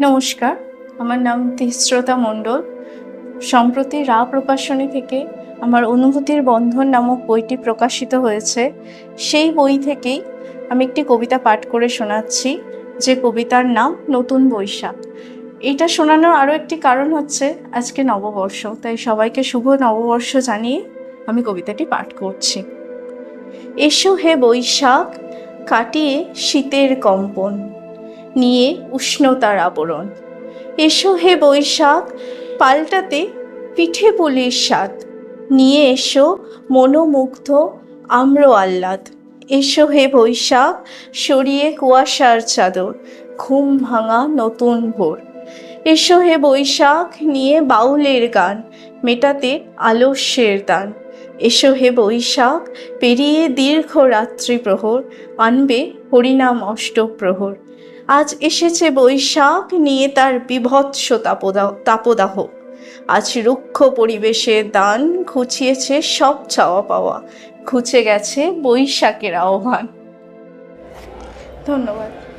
নমস্কার, আমার নাম তিশ্রতা মণ্ডল। সম্প্রতি রা প্রকাশনী থেকে আমার অনুভূতির বন্ধন নামক বইটি প্রকাশিত হয়েছে। সেই বই থেকেই আমি একটি কবিতা পাঠ করে শোনাচ্ছি, যে কবিতার নাম নতুন বৈশাখ। এটা শোনানোর আরও একটি কারণ হচ্ছে, আজকে নববর্ষ, তাই সবাইকে শুভ নববর্ষ জানিয়ে আমি কবিতাটি পাঠ করছি। এসো হে বৈশাখ, কাটিয়ে শীতের কম্পন। নিয়ে উষ্ণতার আবরণ। এসো হে বৈশাখ, পাল্টাতে পিঠে পুলির স্বাদ। নিয়ে এসো মনোমুগ্ধ আম্র আহ্লাদ এসো হে বৈশাখ, সরিয়ে কুয়াশার চাদর, ঘুম ভাঙা নতুন ভোর। এসো হে বৈশাখ, নিয়ে বাউলের গান, মেটাতে আলস্যের দান। এসো হে বৈশাখ, পেরিয়ে দীর্ঘ রাত্রি প্রহর, আনবে হরিনাম অষ্টপ্রহর আজ এসেছে বৈশাখ, নিয়ে তার বিভৎস তাপদাহ তাপদাহ। আজ রুক্ষ পরিবেশে দান ঘুচিয়েছে সব চাওয়া পাওয়া, ঘুচে গেছে বৈশাখের আহ্বান। ধন্যবাদ।